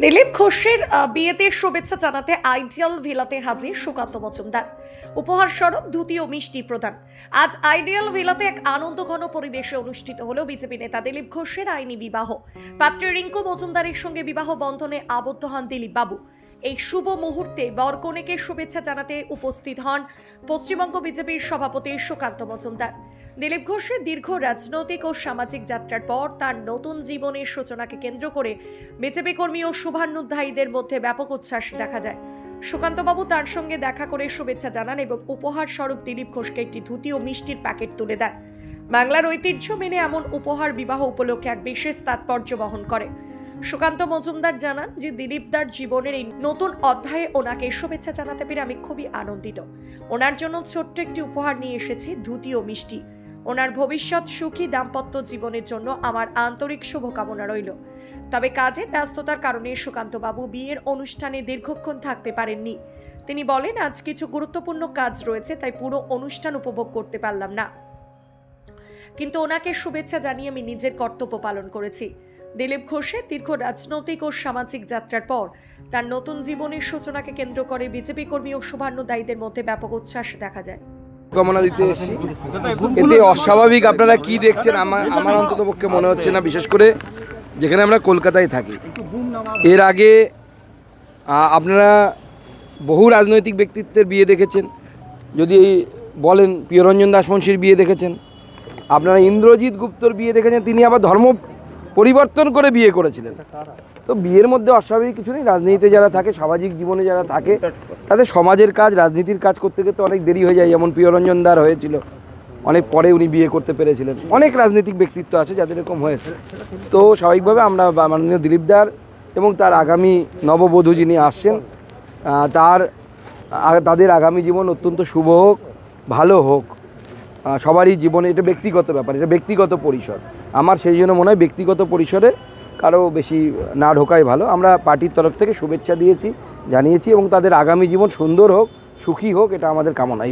দিলীপ ঘোষের বিয়েতে শুভেচ্ছা জানাতে আইডিয়াল ভিলাতে হাজির সুকান্ত মজুমদার। উপহার স্বরূপ ও মিষ্টি প্রদান। আজ আইডিয়াল ভিলাতে এক আনন্দ ঘন পরিবেশে অনুষ্ঠিত হল বিজেপি নেতা দিলীপ ঘোষের আইনি বিবাহ। পাত্রী রিঙ্কু মজুমদারের সঙ্গে বিবাহ বন্ধনে আবদ্ধ হন দিলীপ বাবু। এই শুভ মুহূর্তে বরকনেকে শুভেচ্ছা জানাতে উপস্থিত হন পশ্চিমবঙ্গ বিজেপির সভাপতি সুকান্ত মজুমদার। দিলীপ ঘোষের দীর্ঘ রাজনৈতিক ও সামাজিক যাত্রার পর তার নতুন জীবনের সূচনাকে কেন্দ্র করে বিজেপি কর্মী ও শুভানুধ্যায়ীদের মধ্যে ব্যাপক উচ্ছ্বাস দেখা যায়। সুকান্তবাবু তার সঙ্গে দেখা করে শুভেচ্ছা জানান এবং উপহার স্বরূপ দিলীপ ঘোষকে একটি ধুতি ও মিষ্টির প্যাকেট তুলে দেন। বাংলার ঐতিহ্য মেনে এমন উপহার বিবাহ উপলক্ষে এক বিশেষ তাৎপর্য বহন করে। সুকান্ত মজুমদার জানান যে দিলীপদার জীবনের এই নতুন অধ্যায়ে ওনাকে শুভেচ্ছা জানাতে পেরে আমি খুবই আনন্দিত। ওনার জন্য ছোট্ট একটি উপহার নিয়ে এসেছি ধুতি ও মিষ্টি। ওনার ভবিষ্যৎ সুখী দাম্পত্য জীবনের জন্য আমার আন্তরিক শুভকামনা রইল। তবে কাজের ব্যস্ততার কারণে সুকান্তবাবু বিয়ের অনুষ্ঠানে দীর্ঘক্ষণ থাকতে পারেননি। তিনি বলেন, আজ কিছু গুরুত্বপূর্ণ কাজ রয়েছে, তাই পুরো অনুষ্ঠান উপভোগ করতে পারলাম না। কিন্তু ওনাকে শুভেচ্ছা জানিয়ে আমি নিজের কর্তব্য পালন করেছি। দিলীপ ঘোষের দীর্ঘ রাজনৈতিক ও সামাজিক যাত্রার পর তার নতুন জীবনের সূচনাকে কেন্দ্র করে বিজেপি কর্মী ও শুভান্নদায়ীদের মধ্যে ব্যাপক উচ্ছ্বাস দেখা যায়। কামনা দিতে এসেছি। এতে অস্বাভাবিক আপনারা কি দেখছেন আমার আমার অন্তত পক্ষে মনে হচ্ছে না, বিশেষ করে যেখানে আমরা কলকাতায় থাকি। এর আগে আপনারা বহু রাজনৈতিক ব্যক্তিত্বের বিয়ে দেখেছেন। যদি বলেন, প্রিয়রঞ্জন দাসমংশীর বিয়ে দেখেছেন। আপনারা ইন্দ্রজিৎ গুপ্তর বিয়ে দেখেছেন, তিনি আবার ধর্ম পরিবর্তন করে বিয়ে করেছিলেন। তো বিয়ের মধ্যে অস্বাভাবিক কিছু নেই। রাজনীতিতে যারা থাকে, সামাজিক জীবনে যারা থাকে, তাদের সমাজের কাজ, রাজনীতির কাজ করতে করতে অনেক দেরি হয়ে যায়। যেমন প্রিয়রঞ্জন দার হয়েছিল, অনেক পরে উনি বিয়ে করতে পেরেছিলেন। অনেক রাজনৈতিক ব্যক্তিত্ব আছে যাদের এরকম হয়েছে তো স্বাভাবিকভাবে আমরা মাননীয় দিলীপ দার এবং তার আগামী নববধূ যিনি আসছেন তার তাদের আগামী জীবন অত্যন্ত শুভ হোক, ভালো হোক। সবারই জীবনে, এটা ব্যক্তিগত ব্যাপার, এটা ব্যক্তিগত পরিসর। আমার সেই জন্য মনে হয় ব্যক্তিগত পরিসরে কারও বেশি না ঢোকাই ভালো। আমরা পার্টির তরফ থেকে শুভেচ্ছা দিয়েছি, জানিয়েছি এবং তাদের আগামী জীবন সুন্দর হোক, সুখী হোক, এটা আমাদের কামনা।